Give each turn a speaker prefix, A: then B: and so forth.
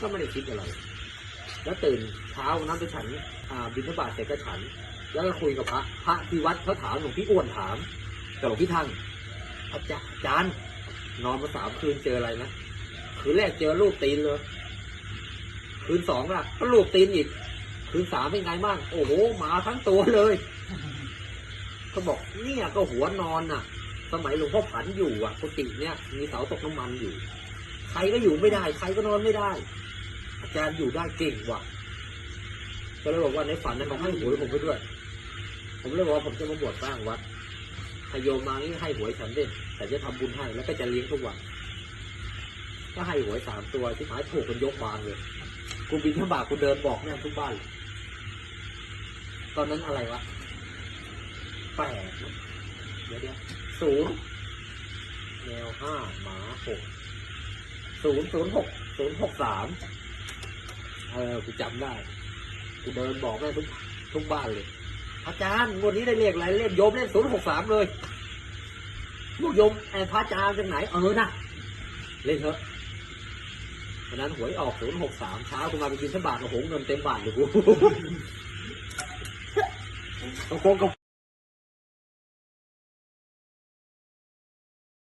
A: ก็ไม่ได้คิดอะไร แล้วตื่นเช้าน้ำไปฉันบิณฑบาตเสร็จก็ฉัน แล้วก็คุยกับพระพระที่วัดเขาถามหลวงพี่อ้วนถามกับหลวงพี่ทังอาจารย์นอนมาสามคืนเจออะไรนะคืนแรกเจอลูกตีนเลย คืนสองล่ะก็ลูกตีนอีก คืนสามเป็นไงบ้างโอ้โหหมาทั้งตัวเลยเขาบอกเนี่ยก็หัวนอนน่ะ สมัยหลวงพ่อผันอยู่อะกุฏิเนี่ยมีเสาตกน้ำมันอยู่ ใครก็อยู่ไม่ได้ ใครก็นอนไม่ได้ อาจารย์อยู่ได้เก่งว่ะ ก็เลยบอกว่าในฝันนั้นเขาให้หวยผมไปด้วย ผมเลยบอกว่าผมจะมาบวชสร้างวัดให้โยมมางี้ให้หวยฉันเด่นแต่จะทำบุญให้แล้วก็จะเลี้ยงทุกวัน ก็ให้หวยสามตัวที่หมายถูกกันยกบานเลย กูบินทบาทกูเดินบอกแม่งทุกบ้าน ตอนนั้นอะไรวะแปดเดี๋ยวเดี๋ยวศูนย์แนวห้าหมาหกศูนย์ศูนย์หกศูนย์หกสาม เออกูจำได้กูเดินบอกแม่งทุกทุกบ้านเลย อาจารย์งวดนี้ได้เลขอะไรเล่นโยมเล่นศูนย์หกสามเลยลูกโยมไอ้พระอาจารย์จากไหนเออนะเล่นเถอะวันนั้นหวยออกศูนย์หกสามเช้ากูมาไปกินสบาทโอ้โหเงินเต็มบาทเลยกูตะโกนกับ